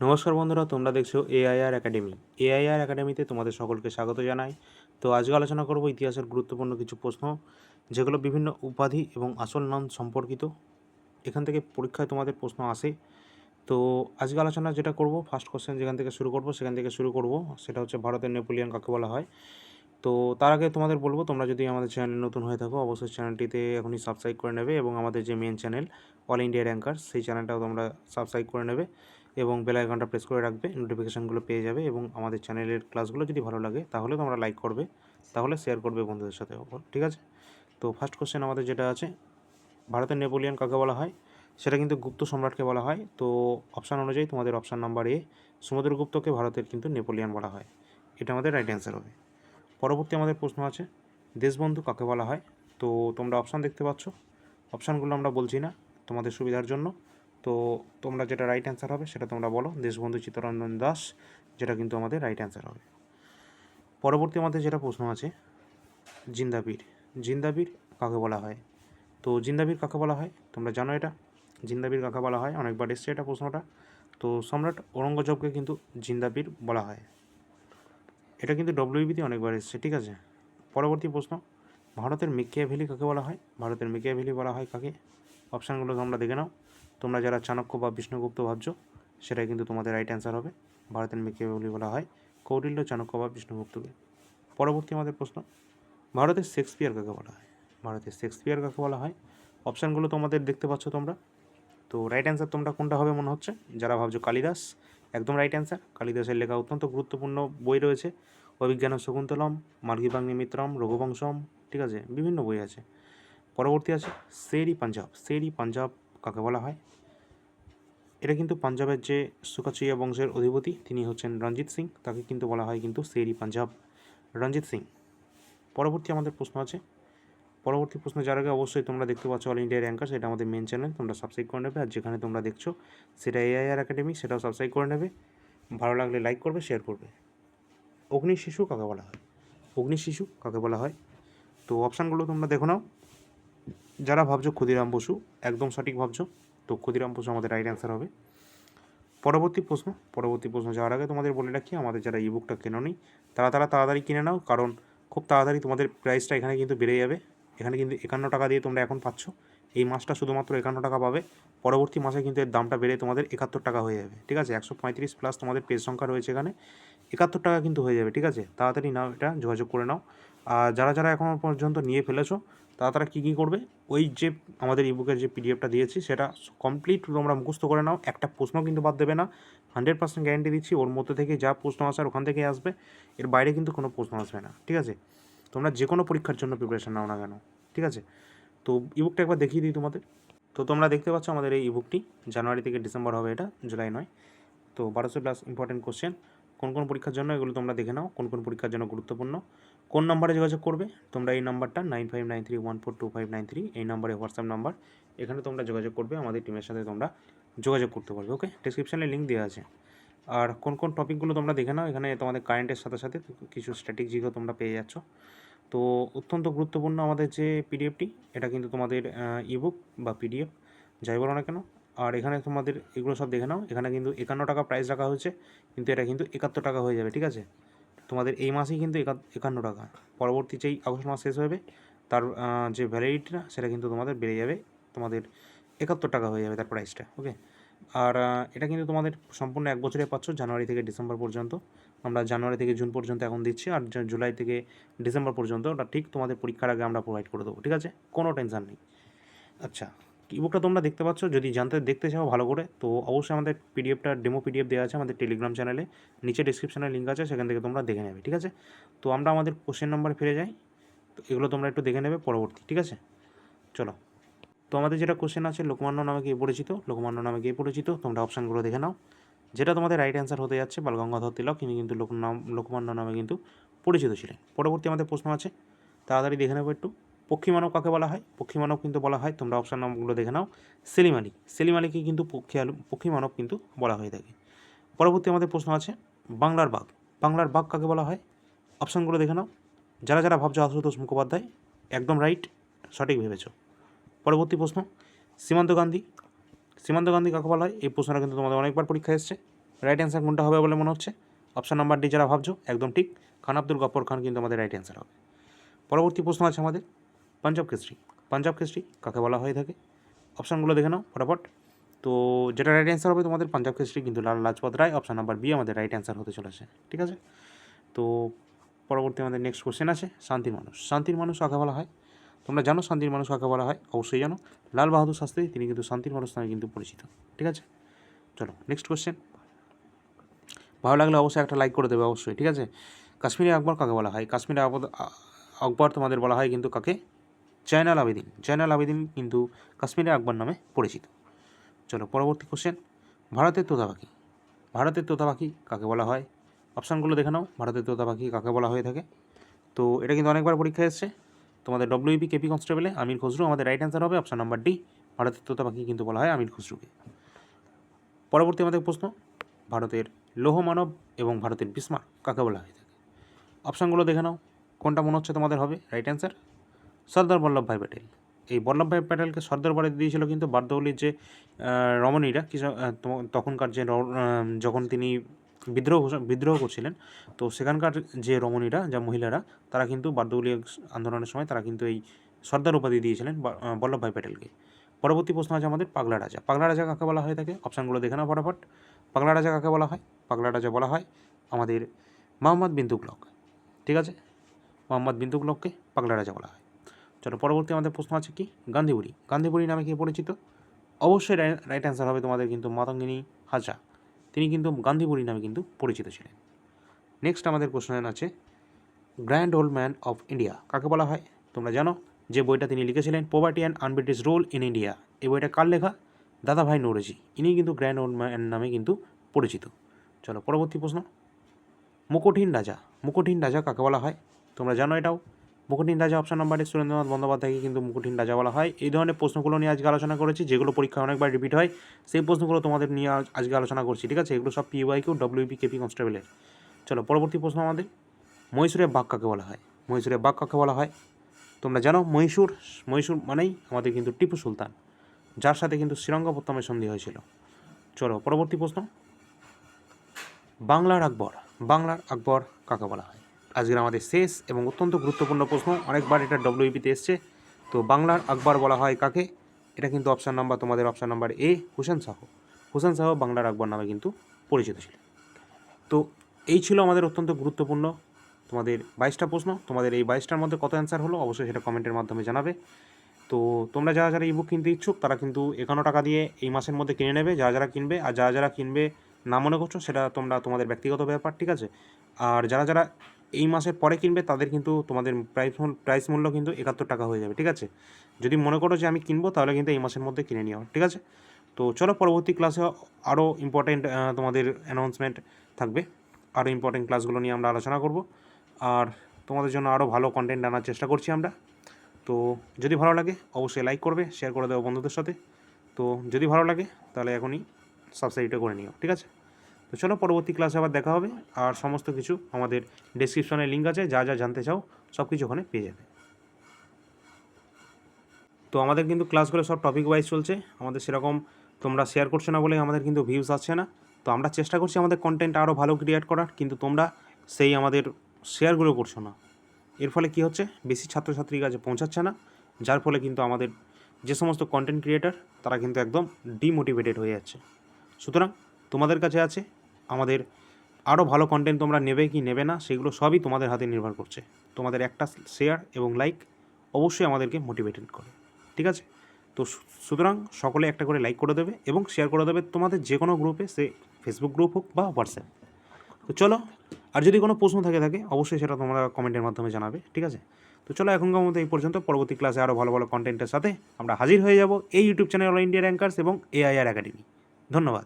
নমস্কার বন্ধুরা, তোমরা দেখছ এআইআর একাডেমি এআইআর একাডেমিতে তোমাদের সকলকে স্বাগত জানাই। তো আজকে আলোচনা করব ইতিহাসের গুরুত্বপূর্ণ কিছু প্রশ্ন, যেগুলো বিভিন্ন উপাধি এবং আসল নাম সম্পর্কিত। এখান থেকে পরীক্ষায় তোমাদের প্রশ্ন আসে। তো আজকে আলোচনা যেটা করব ফার্স্ট কোশ্চেন যেখান থেকে শুরু করব, সেখান থেকে শুরু করব। সেটা হচ্ছে ভারতের নেপোলিয়ান কাকে বলা হয়। তো তার আগে তোমাদের বলব, তোমরা যদি আমাদের চ্যানেল নতুন হয়ে থাকো, অবশ্যই চ্যানেলটিতে এখনই সাবস্ক্রাইব করে নেবে এবং আমাদের যে main channel all India ranker সেই চ্যানেলটাও তোমরা সাবস্ক্রাইব করে নেবে। এবং বেল আইকনটা প্রেস করে রাখবে নোটিফিকেশানগুলো পেয়ে যাবে এবং আমাদের চ্যানেলের ক্লাসগুলো যদি ভালো লাগে তাহলে তোমরা লাইক করবে, তাহলে শেয়ার করবে বন্ধুদের সাথে ঠিক আছে? তো ফার্স্ট কোশ্চেন আমাদের যেটা আছে, ভারতের নেপোলিয়ান কাকে বলা হয়? সেটা কিন্তু গুপ্ত সম্রাটকে বলা হয়। তো অপশান অনুযায়ী তোমাদের অপশান নাম্বার এ সমুদ্রগুপ্তকে ভারতের কিন্তু নেপোলিয়ান বলা হয়। এটা আমাদের রাইট অ্যান্সার হবে। পরবর্তী আমাদের প্রশ্ন আছে, দেশবন্ধু কাকে বলা হয়? তো তোমরা অপশান দেখতে পাচ্ছ। অপশানগুলো আমরা বলছি না তোমাদের সুবিধার জন্য। তো তোমরা যেটা রাইট অ্যান্সার হবে সেটা তোমরা বলো। দেশবন্ধু চিত্তরঞ্জন দাস, যেটা কিন্তু আমাদের রাইট অ্যান্সার হবে। পরবর্তী আমাদের যেটা প্রশ্ন আছে, জিন্দাবীর। জিন্দাবীর কাকে বলা হয়? তো জিন্দাবীর কাকে বলা হয়? তোমরা জানো এটা। জিন্দাবীর কাকে বলা হয়? অনেকবার এসছে এটা প্রশ্নটা। তো সম্রাট ঔরঙ্গজেবকে কিন্তু জিন্দাবীর বলা হয়। এটা কিন্তু ডব্লিউবিতে অনেকবার এসছে, ঠিক আছে? পরবর্তী প্রশ্ন, ভারতের মিকিয়া ভ্যালি কাকে বলা হয়? ভারতের মিকিয়া ভ্যালি বলা হয় কাকে? অপশানগুলো তোমরা দেখে নাও। তোমরা যারা চাণক্য বা বিষ্ণুগুপ্ত ভাবছ, সেটাই কিন্তু তোমাদের রাইট অ্যান্সার হবে। ভারতের মিকিয়া ভ্যালি বলা হয় কৌটিল্য চাণক্য বা বিষ্ণুগুপ্তকে। পরবর্তী আমাদের প্রশ্ন, ভারতের শেক্সপিয়ার কাকে বলা হয়? ভারতের শেক্সপিয়ার কাকে বলা হয়? অপশানগুলো তোমাদের দেখতে পাচ্ছ তোমরা। তো রাইট অ্যান্সার তোমরা কোনটা হবে মনে হচ্ছে? যারা ভাবছ কালিদাস, একদম রাইট অ্যান্সার কালিদাসের লেখা অত্যন্ত গুরুত্বপূর্ণ বই রয়েছে। অভিজ্ঞান শকুন্তলম মার্গিবাগ্নি মিত্রম, রঘুবংশম, ঠিক আছে? বিভিন্ন বই আছে। পরবর্তী আছে শেরি পাঞ্জাব। শেরি পাঞ্জাব কাকে বলা হয়? এটা কিন্তু পাঞ্জাবের যে সুকাচিয়া বংশের অধিপতি, তিনি হচ্ছেন রঞ্জিত সিং। তাকে কিন্তু বলা হয় কিন্তু শেরি পাঞ্জাব। রঞ্জিত সিং, পরবর্তী আমাদের প্রশ্ন আছে। পরবর্তী প্রশ্ন যার আগে অবশ্যই তোমরা দেখতে পাচ্ছ অল ইন্ডিয়া র্যাঙ্কার সেটা আমাদের মেন চ্যানেল তোমরা সাবস্ক্রাইব করে নেবে। আর যেখানে তোমরা দেখছ, সেটা এআইআর একাডেমি সেটাও সাবস্ক্রাইব করে নেবে। ভালো লাগলে লাইক করবে শেয়ার করবে। অগ্নি শিশু কাকে বলা হয়? অগ্নি শিশু কাকে বলা হয়? তো অপশানগুলো তোমরা দেখো নাও। যারা ভাবছ ক্ষুদিরাম বসু, একদম সঠিক ভাবছ, তো ক্ষুদিরাম বসু আমাদের রাইট অ্যান্সার হবে। পরবর্তী প্রশ্ন পরবর্তী প্রশ্ন যাওয়ার আগে তোমাদের বলে রাখি, আমাদের যারা ইবুকটা কেনো নি, তারা তারা তাড়াতাড়ি কিনে নাও, কারণ খুব তাড়াতাড়ি তোমাদের প্রাইসটা এখানে কিন্তু বেড়ে যাবে। এখানে কিন্তু একান্ন টাকা দিয়ে তোমরা এখন পাচ্ছ। এই মাসটা শুধুমাত্র একান্ন টাকা পাবে। পরবর্তী মাসে কিন্তু এর দামটা বেড়ে তোমাদের একাত্তর টাকা হয়ে যাবে। ঠিক আছে? একশো পঁয়ত্রিশ প্লাস তোমাদের পেজ সংখ্যা রয়েছে এখানে। একাত্তর টাকা কিন্তু হয়ে যাবে। ঠিক আছে? তাড়াতাড়ি নাও এটা, যোগাযোগ করে নাও। আর যারা যারা এখনও পর্যন্ত নিয়ে ফেলেছো তারা তারা কী কী করবে? ওই যে আমাদের ইবুকের যে পিডিএফটা দিয়েছি, সেটা কমপ্লিট তোমরা মুখস্থ করে নাও। একটা প্রশ্ন কিন্তু বাদ দেবে না। হান্ড্রেড পার্সেন্ট গ্যারেন্টি দিচ্ছি, ওর মধ্যে থেকে যা প্রশ্ন আসার ওখান থেকে আসবে। এর বাইরে কিন্তু কোনো প্রশ্ন আসবে না, ঠিক আছে? তোমরা যে কোনো পরীক্ষার জন্য প্রিপারেশন নাও না কেন, ঠিক আছে? তো ইবুকটা একবার দেখিয়ে দিই তোমাদের। তো তোমরা দেখতে পাচ্ছ আমাদের এই ইবুকটি জানুয়ারি থেকে ডিসেম্বর হবে এটা, জুলাই নয়। তো বারোশো প্লাস ইম্পর্টেন্ট কোশ্চেন কোন কোন পরীক্ষার জন্য, এগুলো তোমরা দেখে নাও, কোন কোন পরীক্ষার জন্য গুরুত্বপূর্ণ। কোন নাম্বারে যোগাযোগ করবে? তোমরা এই নাম্বারটা nine five nine three one four two five nine three এই নাম্বারে হোয়াটসঅ্যাপ নাম্বার, এখানে তোমরা যোগাযোগ করবে, আমাদের টিমের সাথে তোমরা যোগাযোগ করতে পারবে ওকে ডিসক্রিপশানে লিঙ্ক দেওয়া আছে। আর কোন কোন টপিকগুলো তোমরা দেখে নাও, এখানে তোমাদের কারেন্টের সাথে সাথে কিছু স্ট্র্যাটেজিও তোমরা পেয়ে যাচ্ছ। তো অত্যন্ত গুরুত্বপূর্ণ আমাদের যে পিডিএফটি এটা কিন্তু তোমাদের ইবুক বা পিডিএফ যাই বলো না কেন আর এখানে তোমাদের এগুলো সব দেখে নাও। এখানে কিন্তু একান্ন টাকা প্রাইস রাখা হয়েছে, কিন্তু এটা কিন্তু একাত্তর টাকা হয়ে যাবে, ঠিক আছে? তোমাদের এই মাসেই কিন্তু একান্ন টাকা। পরবর্তী যেই আগস্ট মাস শেষ হবে, তার যে ভ্যালিডিটিটা সেটা কিন্তু তোমাদের বেড়ে যাবে, তোমাদের একাত্তর টাকা হয়ে যাবে তার প্রাইসটা ওকে আর এটা কিন্তু তোমাদের সম্পূর্ণ এক বছরে পাচ্ছ, জানুয়ারি থেকে ডিসেম্বর পর্যন্ত। আমরা জানুয়ারি থেকে জুন পর্যন্ত এখন দিচ্ছি, আর জুলাই থেকে ডিসেম্বর পর্যন্ত, ওটা ঠিক তোমাদের পরীক্ষার আগে আমরা প্রোভাইড করে দেবো, ঠিক আছে? কোনো টেনশান নেই। আচ্ছা ইবুকটা তোমরা দেখতে পাচ্ছ, যদি জানতে দেখতে চাও ভালো করে, তো অবশ্যই আমাদের পিডিএফটা ডেমো পিডিএফ দেওয়া আছে আমাদের টেলিগ্রাম চ্যানেলে নিচে ডিসক্রিপশানে লিঙ্ক আছে, সেখান থেকে তোমরা দেখে নেবে, ঠিক আছে? তো আমরা আমাদের কোশ্চেন নাম্বার ফিরে যাই তো এগুলো তোমরা একটু দেখে নেবে পরবর্তী, ঠিক আছে? চলো। তো আমাদের যেটা কোশ্চেন আছে, লোকমান্য নামে কে পরিচিত, লোকমান্য নামে কে পরিচিত, তোমরা অপশানগুলো দেখে নাও। যেটা তোমাদের রাইট অ্যান্সার হতে যাচ্ছে, বালগঙ্গাধর তিলক, তিনি কিন্তু লোক নাম লোকমান্য নামে কিন্তু পরিচিত ছিলেন। পরবর্তী আমাদের প্রশ্ন আছে, তাড়াতাড়ি দেখে নেব একটু। পক্ষী মানব কাকে বলা হয়? পক্ষী মানব কিন্তু বলা হয়, তোমরা অপশান নামগুলো দেখে নাও। সেলিম আলী সেলিম আলীকে কিন্তু পক্ষী আলু পক্ষী মানব কিন্তু বলা হয়ে থাকে। পরবর্তী আমাদের প্রশ্ন আছে, বাংলার বাঘ বাংলার বাঘ কাকে বলা হয়? অপশানগুলো দেখে নাও। যারা যারা ভাবছ আশুতোষ মুখোপাধ্যায়, একদম রাইট সঠিক ভেবেছ। পরবর্তী প্রশ্ন, সীমান্ত গান্ধী সীমান্ত গান্ধী কাকে বলা হয়? এই প্রশ্নটা কিন্তু তোমাদের অনেকবার পরীক্ষা এসছে। রাইট অ্যান্সার কোনটা হবে বলে মনে হচ্ছে? অপশান নাম্বার ডি যারা ভাবছ, একদম ঠিক। খান আব্দুল গফর খান কিন্তু আমাদের রাইট অ্যান্সার হবে। পরবর্তী প্রশ্ন আছে আমাদের পাঞ্জাব কেসরি। পাঞ্জাব কেসরি কাকে বলা হয়ে থাকে? অপশানগুলো দেখে নাও, ফটাফট। তো যেটা রাইট অ্যান্সার হবে তোমাদের পাঞ্জাব কেসরি কিন্তু Lala Lajpat Rai option number B আমাদের রাইট অ্যান্সার হতে চলেছে, ঠিক আছে? তো পরবর্তী আমাদের নেক্সট কোশ্চেন আছে, শান্তির মানুষ। শান্তির মানুষ কাকে বলা হয়? তোমরা জানো শান্তির মানুষ কাকে বলা হয়? অবশ্যই জানো। লাল বাহাদুর শাস্ত্রী, তিনি কিন্তু শান্তির মানুষ নামে কিন্তু পরিচিত, ঠিক আছে? চলো নেক্সট কোশ্চেন ভালো লাগলে অবশ্যই একটা লাইক করে দেবে, অবশ্যই, ঠিক আছে? কাশ্মীরি আকবর কাকে বলা হয়? কাশ্মীরি আকবর- আকবর তোমাদের বলা হয় কিন্তু কাকে? জয়নাল আবেদিন। জয়নাল আবেদিন কিন্তু কাশ্মীরি আকবর নামে পরিচিত। চলো পরবর্তী কোশ্চেন ভারতের তোতা পাখি ভারতের তোতা পাখি কাকে বলা হয়? অপশানগুলো দেখে নাও, ভারতের তোতা পাখি কাকে বলা হয়ে থাকে। তো এটা কিন্তু অনেকবার পরীক্ষা এসছে। তোমাদের ডব্লিউপি কেপি কনস্টেবলে আমির খসরু, আমাদের রাইট অ্যান্সার হবে অপশান নাম্বার ডি ভারতের তোতা পাখি কিন্তু বলা হয় আমির খসরুকে। পরবর্তী আমাদের প্রশ্ন, ভারতের লৌহ মানব এবং ভারতের বিস্মার কাকে বলা হয়ে থাকে? অপশানগুলো দেখে নাও, কোনটা মনে হচ্ছে তোমাদের হবে? Right answer Sardar Vallabhbhai Patel. এই বল্লভভাই প্যাটেলকে সর্দার বলে দিয়েছিল কিন্তু বারদৌলির যে রমণীরা তখনকার যে যখন তিনি বিদ্রোহ বিদ্রোহ করছিলেন, তো সেখানকার যে রমণীরা, যা মহিলারা, তারা কিন্তু বারদৌলি আন্দোলনের সময় তারা কিন্তু এই সর্দার উপাধি দিয়েছিলেন বল্লভভাই প্যাটেলকে। পরবর্তী প্রশ্ন আছে আমাদের পাগলা রাজা। পাগলা রাজা কাকে বলা হয় থাকে? অপশানগুলো দেখে নাও ফটাফট। পাগলা রাজা কাকে বলা হয়? পাগলা রাজা বলা হয় আমাদের মোহাম্মদ বিন তুগলক ঠিক আছে? মোহাম্মদ বিন তুগলককে পাগলা রাজা বলা হয়। চলো, পরবর্তী আমাদের প্রশ্ন আছে কি? গান্ধীবুড়ি। গান্ধীবুড়ি নামে কি পরিচিত? অবশ্যই রাইট অ্যান্সার হবে তোমাদের কিন্তু মাতঙ্গিনী হাজরা। তিনি কিন্তু গান্ধীবুড়ি নামে কিন্তু পরিচিত ছিলেন। নেক্সট আমাদের কোশ্চেন আছে grand old man of India কাকে বলা হয়? তোমরা জানো, যে বইটা তিনি লিখেছিলেন poverty and unbritish rule in India এই বইটা কার লেখা? দাদাভাই নৌরজি। ইনি কিন্তু গ্র্যান্ড ওল্ড ম্যান নামে কিন্তু পরিচিত। চলো, পরবর্তী প্রশ্ন মুকুটহীন রাজা মুকুটহীন রাজা কাকে বলা হয়? তোমরা জানো এটাও। মুকুটহীন রাজা অপশন নাম্বারে সুরেন্দ্রনাথ বন্দ্যোপাধ্যায়কে কিন্তু মুকুটহীন রাজা বলা হয়। এই ধরনের প্রশ্নগুলো নিয়ে আজকে আলোচনা করেছি, যেগুলো পরীক্ষা অনেকবার রিপিট হয়, সেই প্রশ্নগুলো তোমাদের নিয়ে আজ- আজকে আলোচনা করছি, ঠিক আছে? এগুলো সব পিওয়াই কিউ ডব্লিউপি কেপি কনস্টেবলের চলো, পরবর্তী প্রশ্ন আমাদের। মহীশূরের বাঘ কাকে বলা হয়? মহীশূরের বাঘ কাকে বলা হয়? তোমরা জানো, মহীশূর মহীশূর মানেই আমাদের কিন্তু টিপু সুলতান, যার সাথে কিন্তু শ্রীরঙ্গপত্তমের সন্ধি হয়েছিল। চলো, পরবর্তী প্রশ্ন। বাংলার আকবর বাংলার আকবর কাকে বলা হয়? আজকের আমাদের শেষ এবং অত্যন্ত গুরুত্বপূর্ণ প্রশ্ন। অনেকবার এটা ডব্লিউপিতে এসছে। তো বাংলার আকবর বলা হয় কাকে? এটা কিন্তু অপশান নাম্বার তোমাদের option number A Hussain Shah. Hussain Shah বাংলার আকবর নামে কিন্তু পরিচিত ছিলেন। তো এই ছিল আমাদের অত্যন্ত গুরুত্বপূর্ণ তোমাদের বাইশটা প্রশ্ন। তোমাদের এই বাইশটার মধ্যে কত অ্যান্সার হলো? অবশ্যই সেটা কমেন্টের মাধ্যমে জানাবে। তো তোমরা যারা যারা ইবুক কিনতে ইচ্ছুক, তারা কিন্তু একান্ন টাকা দিয়ে এই মাসের মধ্যে কিনে নেবে। যারা যারা কিনবে আর যারা যারা কিনবে না মনে করছ, সেটা তোমরা তোমাদের ব্যক্তিগত ব্যাপার, ঠিক আছে? আর যারা যারা এই মাসের পরে কিনবে, তাদের কিন্তু তোমাদের প্রাইস প্রাইস মূল্য কিন্তু একাত্তর টাকা হয়ে যাবে, ঠিক আছে? যদি মনে করো যে আমি কিনবো, তাহলে কিন্তু এই মাসের মধ্যে কিনে নিও, ঠিক আছে? তো চলো পরবর্তী ক্লাসে আরও ইম্পর্টেন্ট তোমাদের অ্যানাউন্সমেন্ট থাকবে। আরও ইম্পর্টেন্ট ক্লাসগুলো নিয়ে আমরা আলোচনা করব। আর তোমাদের জন্য আরও ভালো কন্টেন্ট আনার চেষ্টা করছি আমরা। তো যদি ভালো লাগে, অবশ্যই লাইক করবে শেয়ার করে দেবো বন্ধুদের সাথে। তো যদি ভালো লাগে, তাহলে এখনই সাবস্ক্রাইবটা করে নিও, ঠিক আছে? তো চলো পরবর্তী ক্লাসে আবার দেখা হবে। আর সমস্ত কিছু আমাদের ডেসক্রিপশনে লিঙ্ক আছে, যা যা জানতে চাও সব কিছু ওখানে পেয়ে যাবে। তো আমাদের কিন্তু ক্লাসগুলো সব টপিক ওয়াইজ চলছে। আমাদের সেরকম তোমরা শেয়ার করছ না বলে আমাদের কিন্তু ভিউজ আসছে না। তো আমরা চেষ্টা করছি আমাদের কন্টেন্ট আরও ভালো ক্রিয়েট করার, কিন্তু তোমরা সেই আমাদের শেয়ারগুলো করছ না। এর ফলে কি হচ্ছে? বেশি ছাত্রছাত্রীর কাছে পৌঁছাচ্ছে না, যার ফলে কিন্তু আমাদের যে সমস্ত কন্টেন্ট ক্রিয়েটার তারা কিন্তু একদম ডিমোটিভেটেড হয়ে যাচ্ছে। সুতরাং তোমাদের কাছে আছে আমাদের আরও ভালো কন্টেন্ট তোমরা নেবে কি নেবে না, সেগুলো সবই তোমাদের হাতে নির্ভর করছে। তোমাদের একটা শেয়ার এবং লাইক অবশ্যই আমাদেরকে মোটিভেটেড করে, ঠিক আছে? তো সুতরাং সকলে একটা করে লাইক করে দেবে এবং শেয়ার করে দেবে তোমাদের যে কোনো গ্রুপে সে ফেসবুক গ্রুপ হোক বা হোয়াটসঅ্যাপ তো চলো, আর যদি কোনো প্রশ্ন থাকে থাকে, অবশ্যই সেটা তোমরা কমেন্টের মাধ্যমে জানাবে, ঠিক আছে? তো চলো এখনকার মতো এই পর্যন্ত, পরবর্তী ক্লাসে আরও ভালো ভালো কন্টেন্টের সাথে আমরা হাজির হয়ে যাব এই ইউটিউব চ্যানেল ইন্ডিয়া র্যাঙ্কার্স এবং এআইআর একাডেমি ধন্যবাদ।